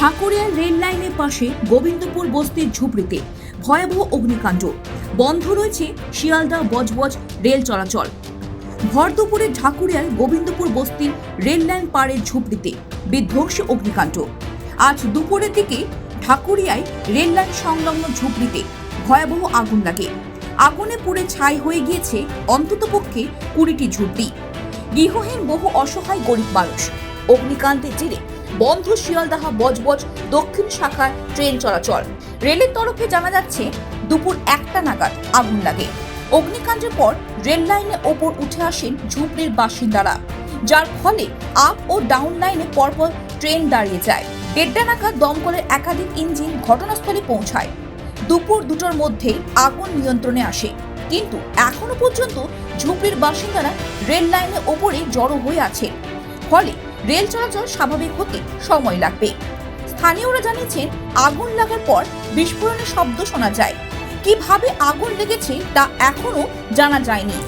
ঢাকুরিয়ার rail লাইনের পাশে গোবিন্দপুর বস্তির ঝুপড়িতে ভয়াবহ অগ্নিকাণ্ড। বন্ধ রয়েছে শিয়ালদা বজবজ রেল চলাচল। ভর দুপুরে ঢাকুরিয়ার গোবিন্দপুর বস্তির রেল লাইন পাড়ের ঝুপড়িতে বিধ্বংসী অগ্নিকাণ্ড। আজ দুপুরের দিকে ঢাকুরিয়ায় রেল লাইন সংলগ্ন ঝুপড়িতে ভয়াবহ আগুন লাগে। আগুনে পুড়ে ছাই হয়ে গিয়েছে অন্ততপক্ষে কুড়িটি ঝুপড়ি। গৃহহীন বহু অসহায় গরিব মানুষ। অগ্নিকান্তের জেরে বন্ধ শিয়ালদাহা বজবজ দক্ষিণ শাখার ট্রেন চলাচল। রেলের তরফে জানা যাচ্ছে, দুপুর একটা নাগাদ আগুন লাগে। অগ্নিকাণ্ডের পর রেল লাইনের ওপর উঠে আসেন ঝুপড়ির বাসিন্দারা, যার ফলে আপ ও ডাউন লাইনে পরপর ট্রেন দাঁড়িয়ে যায়। দেড়টা নাগাদ দমকলের একাধিক ইঞ্জিন ঘটনাস্থলে পৌঁছায়। দুপুর দুটোর মধ্যেই আগুন নিয়ন্ত্রণে আসে। কিন্তু এখনও পর্যন্ত ঝুপড়ির বাসিন্দারা রেল লাইনের ওপরে জড়ো হয়ে আছে। ফলে রেল চলাচল স্বাভাবিক হতে সময় লাগবে। স্থানীয়রা জানিয়েছেন, আগুন লাগার পর বিস্ফোরণের শব্দ শোনা যায়। কীভাবে আগুন লেগেছে তা এখনও জানা যায়নি।